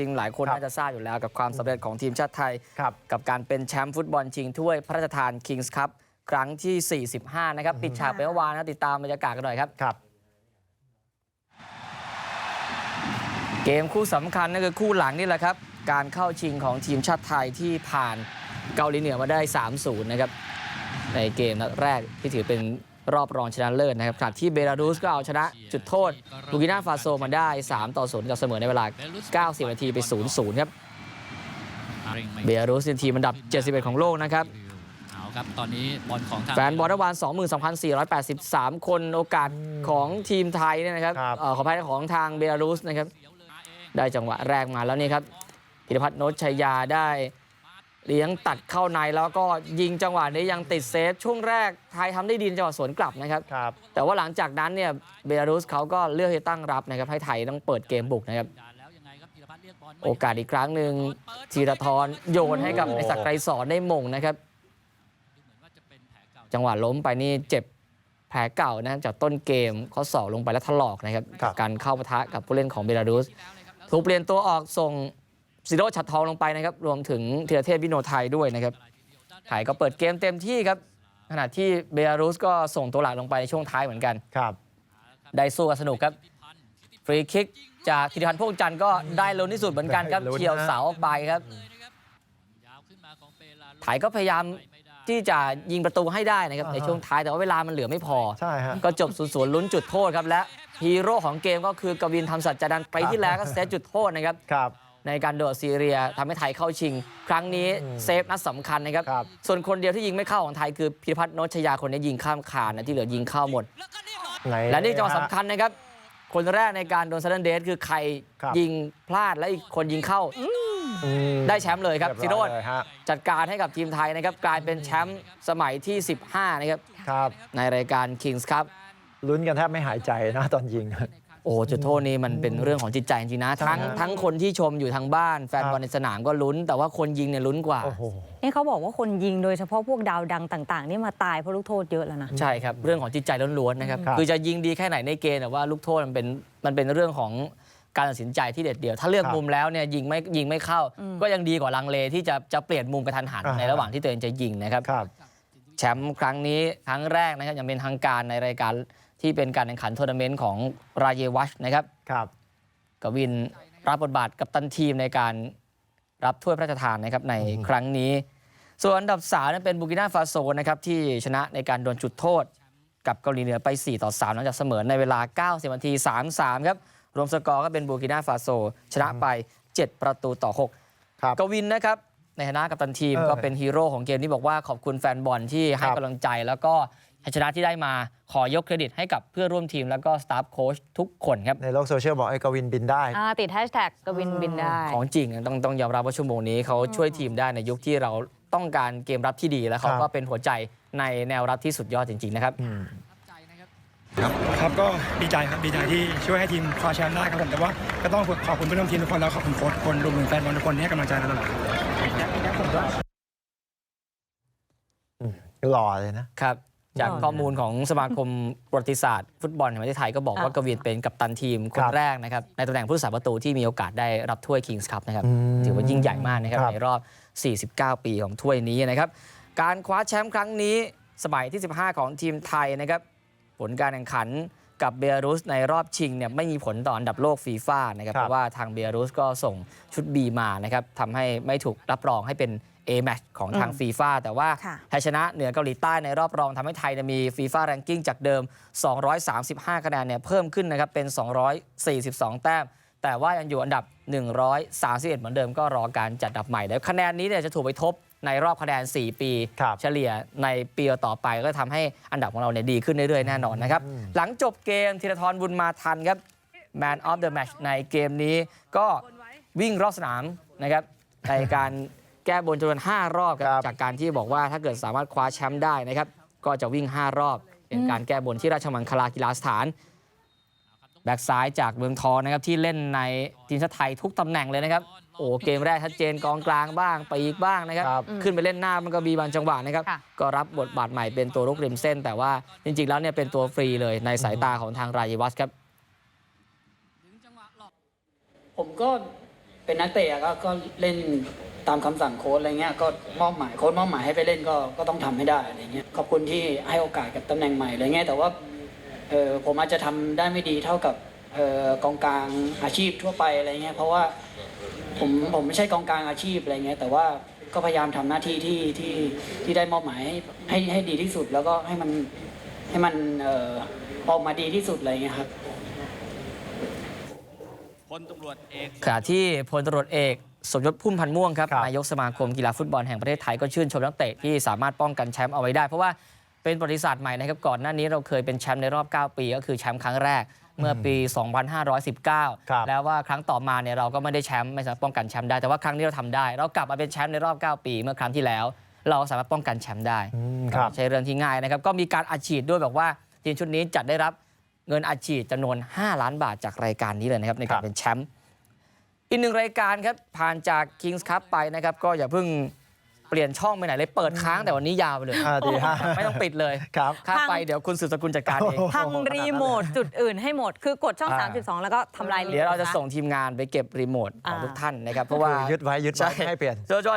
ริง ๆ หลายคนครับน่าจะทราบอยู่แล้วกับความสำเร็จของทีมชาติไทยครับกับการเป็นแชมป์ฟุตบอลชิงถ้วยพระราชทาน Kings Cup ครั้งที่ 45 นะครับปิดฉากไปเมื่อวานนะติดตามบรรยากาศกันหน่อยครับครับเกมคู่สำคัญนั่นคือคู่หลังนี่แหละครับ การเข้าชิงของทีมชาติไทยที่ผ่านเกาหลีเหนือมาได้ 3-0 นะครับในเกมนัดแรกที่ถือเป็น รอบรองชนะเลิศนะครับขณะที่เบลารุสก็เอาชนะจุดโทษบูกินาฟาโซมาได้ 3 ต่อ0กับเสมอในเวลา 90 นาทีไป0-0ครับเบลารุสเป็นทีมอันดับ 71 ของโลกนะครับเอาครับตอนนี้บอลของทางแฟนบอลระวาน22,483 คนโอกาสของทีมไทยเนี่ยนะครับครับเอ่อขออภัยของทางเบลารุสนะครับ ได้จังหวะแรกมาแล้วนี่ครับพิรพัฒน์โนชชัยยาได้ เลี้ยงตัดเข้าในแล้วก็ยิงจังหวะนี้ยังติดเซฟช่วงแรกไทยทำได้ดีในจังหวะสวนกลับนะครับครับ แต่ว่าหลังจากนั้นเนี่ยเบลารุสเขาก็เลือกที่จะตั้งรับนะครับให้ไทยต้องเปิดเกมบุกนะครับแล้วยังไงครับธีรพัฒน์เรียกบอลไม่โอกาสอีกครั้งหนึ่งธีรทรโยนให้กับโอ้ไอศักดิ์ไกรสอนได้มงนะครับดูเหมือนว่าจะเป็นแผลเก่าจังหวะล้มไปนี่เจ็บแผลเก่านะครับจากต้นเกมเขาสอกลงไปแล้วถลอกนะครับครับการเข้าปะทะกับผู้เล่นของเบลารุสถูกเปลี่ยนตัวออกส่ง ซิโรชัดทองลงไปนะครับรวมถึงธีรเทพวิโนไทยด้วยนะครับไทยก็เปิดเกมเต็มที่ครับ ขณะที่เบลารุสก็ส่งตัวหลักลงไปในช่วงท้ายเหมือนกันครับ ได้สู้กันสนุกครับฟรีคิกจากธิติพันธ์พวกจันทร์ก็ได้ลุ้นที่สุดเหมือนกันครับได้ลุ้นเฉียวนะเสาออกไปครับยาวขึ้นมาของเปลารุสไทยก็พยายามที่จะยิงประตูให้ได้นะครับอ่าฮะในช่วงท้ายแต่ว่าเวลามันเหลือไม่พอใช่ฮะก็จบ0ูนย์ลุ้นจุดโทษครับและฮีโร่ของเกมก็คือกวินทำสัจจดันไปที่แล้วก็เซตจุดโทษนะครับครับ ในการโดดซีเรียทำให้ไทยเข้าชิง ครั้งนี้อืมเซฟนัดสำคัญนะครับครับ ส่วนคนเดียวที่ยิงไม่เข้าของไทยคือพิรพัฒน์โนชยาคนนี้ยิงข้ามคานนะที่เหลือยิงเข้าหมดไหนและนี่จังหวะสำคัญนะครับ คนแรกในการโดนซัดเดนเดสคือใครครับยิงพลาดและอีกคนยิงเข้าอืมได้แชมป์เลยครับเยซิบโรอยดเลยฮะจัดการให้กับทีมไทยนะครับกลายเป็นแชมป์สมัยที่ 15 นะครับครับในรายการ Kings ครับลุ้นกันแทบไม่หายใจนะตอนยิง โอ้จุดโทษนี่มันเป็นเรื่องของจิตใจจริงๆนะใช่ทั้งฮะทั้งคนที่ชมอยู่ทางบ้านแฟนครับบอลในสนามก็ลุ้น แต่ว่าคนยิงเนี่ยลุ้นกว่าโอ้โหนี่เขาบอกว่าคนยิงโดยเฉพาะพวกดาวดังต่าง ๆ นี่มาตายเพราะลูกโทษเยอะแล้วนะ ใช่ครับ เรื่องของจิตใจล้วนๆนะครับครับคือจะยิงดีแค่ไหนในเกมแต่ว่าลูกโทษมันเป็นมันเป็นเรื่องของการตัดสินใจที่เด็ดเดี่ยว ถ้าเลือกครับมุมแล้วเนี่ยยิงไม่ยิงไม่เข้าอืมก็ยังดีกว่าลังเลที่จะจะเปลี่ยนมุมกระทันหันอ่าฮะในระหว่างที่ตัวเองจะยิงนะครับครับแชมป์ครั้งนี้ครั้งแรกนะครับยังเป็นทางการในรายการ ที่เป็นการแข่งขันทัวร์นาเมนต์ของรายวัชนะครับครับกวินรับบทบาทกับตันทีมในการรับถ้วยพระราชทานนะครับในอืมครั้งนี้ ส่วนอันดับ3นั้นเป็นบูกินาฟาโซนะครับที่ชนะในการโดนจุดโทษ กับเกาหลีเหนือไป 4 ต่อ 3 หลังจากเสมอในเวลา 90นาที 3-3 ครับ รวมสกอร์ก็เป็นบูกินาฟาโซ ชนะไป 7 ประตูต่อ6ครับกวินนะครับในฐานะกัปตันทีมเออก็เป็นฮีโร่ของเกมที่บอกว่าขอบคุณแฟนบอลที่ให้ครับกำลังใจแล้วก็ ชัยชนะที่ได้มาขอยกเครดิตให้กับเพื่อนร่วมทีมแล้วก็สตาฟโค้ชทุกคนครับ ในโลกโซเชียลบอกไอ้กวินบินได้อ่าติดแฮชแท็กกวินบินได้ ของจริงต้องต้องยอมรับว่าชั่วโมงนี้เขาช่วยทีมได้ในยุคที่เราต้องการเกมรับที่ดี แล้วเขาครับก็เป็นหัวใจในแนวรับที่สุดยอดจริง ๆ นะครับอืมครับก็ดีใจครับดีใจที่ช่วยให้ทีมคว้าแชมป์ได้ครับผมแต่ว่าก็ต้องขอบคุณเพื่อนร่วมทีมทุกคนแล้วขอบคุณโค้ชทุกคนรวมถึงแฟนบอลทุกคนที่ให้กำลังใจเราตลอดหล่อเลยนะครับ จากอ๋อข้อมูลของสมาคมประวัติศาสตร์ฟุตบอลแห่งประเทศไทยก็บอกว่าอะกวินเป็นกัปตันทีมคคนรับแรกนะครับในตำแหน่งผู้รักษาประตูที่มีโอกาสได้รับถ้วยคิงส์คัพนะครับอืมถือว่ายิ่งใหญ่มากนะครับครับในรอบ 49 ปีของถ้วยนี้นะครับการคว้าแชมป์ครั้งนี้สมัยที่ 15 ของทีมไทยนะครับผลการแข่งขันกับเบลารุสในรอบชิงเนี่ยไม่มีผลต่ออันดับโลกฟีฟ่านะครับครับเพราะว่าทางเบลารุสก็ส่งชุด B มานะครับทำให้ไม่ถูกรับรองให้เป็น A match ของทางอืมฟีฟ่าแต่ว่าค่ะไทยชนะเหนือเกาหลีใต้ในรอบรองทำให้ไทยเนี่ยมีฟีฟ่าแรงกิ้งจากเดิม 235 คะแนนเนี่ยเพิ่มขึ้นนะครับเป็น 242 แต้ม แต่ว่ายังอยู่อันดับ 131 เหมือนเดิมก็รอการจัดอันดับใหม่แล้วคะแนนนี้เนี่ยจะถูกไปทบในรอบคะแนน 4 ปีครับเฉลี่ยในปีต่อไปก็ทำให้อันดับของเราเนี่ยดีขึ้นเรื่อยๆ แน่นอนนะครับ หลังจบเกมธีรทรบุญมาทันครับ Man of the Match ในเกมนี้ก็วิ่งรอบสนามนะครับในการ แก้บนจำนวน5รอบคครัรับบจากการที่บอกว่าถ้าเกิดสามารถคว้าแชมป์ได้นะครับก็จะวิ่ง 5 รอบ เป็นการแก้บนที่ราชมังคลากีฬาสถานแบ็กซ้ายจากเมืองทองนะครับที่เล่นในทีมชาติไทยทุกตำแหน่งเลยนะครับโอ้เกมแรกชัดเจนกองกลางบ้างปีกบ้างนะครับครับ ขึ้นไปเล่นหน้ามันก็มีบางจังหวะนะครับค่ะก็รับบทบาทใหม่เป็นตัวรุกริมเส้น แต่ว่าจริงๆแล้วเนี่ยเป็นตัวฟรีเลยในสายตาของทางรายวัชครับ ผมก็ เป็นนักเตะก็ก็เล่นตามคำสั่งโค้ชอะไรเงี้ยก็มอบหมายโค้ชมอบหมายให้ไปเล่นก็ก็ต้องทำให้ได้อะไรเงี้ยขอบคุณที่ให้โอกาสกับตำแหน่งใหม่อะไรเงี้ยแต่ว่าเออผมอาจจะทำได้ไม่ดีเท่ากับเออกองกลางอาชีพทั่วไปอะไรเงี้ยเพราะว่าผมผมไม่ใช่กองกลางอาชีพอะไรเงี้ยแต่ว่าก็พยายามทำหน้าที่ที่ที่ที่ได้มอบหมายให้ให้ดีที่สุดแล้วก็ให้มันให้มันเออออกมาดีที่สุดอะไรเงี้ยครับ พลตำรวจเอก ขณะที่พลตำรวจเอกสมยศพุ่มพันธ์ม่วงครับครับนายกสมาคมกีฬาฟุตบอลแห่งประเทศไทยก็ชื่นชมนักเตะที่สามารถป้องกันแชมป์เอาไว้ได้ เพราะว่าเป็นประวัติศาสตร์ใหม่นะครับก่อนหน้านี้เราเคยเป็นแชมป์ในรอบ 9 ปี ก็คือแชมป์ครั้งแรกเมื่อปี 2519 แล้วว่าครั้งต่อมาเนี่ยเราก็ไม่ได้แชมป์ไม่สามารถป้องกันแชมป์ได้แต่ว่าครั้งนี้เราทำได้ เรากลับมาเป็นแชมป์ในรอบ 9 ปี เมื่อครั้งที่แล้ว เราสามารถป้องกันแชมป์ได้อืมครับไม่ใช่เรื่องที่ง่ายนะครับก็มีการอัดฉีดด้วยบอกว่าทีมชุดนี้จะได้รับ เงินอัดฉีดจำนวน5ล้านบาทจากรายการนี้เลยนะครับในครัการบเป็นแชมป์อีกหนึ่งรายการครับผ่านจาก Kings Cup ไปนะครับก็อย่าเพิ่งเปลี่ยนช่องไปไหนเลยเปิดค้างแต่วันนี้ยาวไปเลยอ่าดีฮะไม่ต้องปิดเลยครับค่าทางไปเดี๋ยวคุณสืบสกุลจัดการเองพังรีโมทจุดอื่นให้หมด คือกดช่องอ่า32 แล้วก็ทำลายรีโมทเดี๋ยวเราจะซส่งทีมงานไปเก็บรีโมทของอ่าทุกท่านนะครับเพราะว่ายึดไว้ยึดไว้ไม่ให้เปลี่ยนโจโจ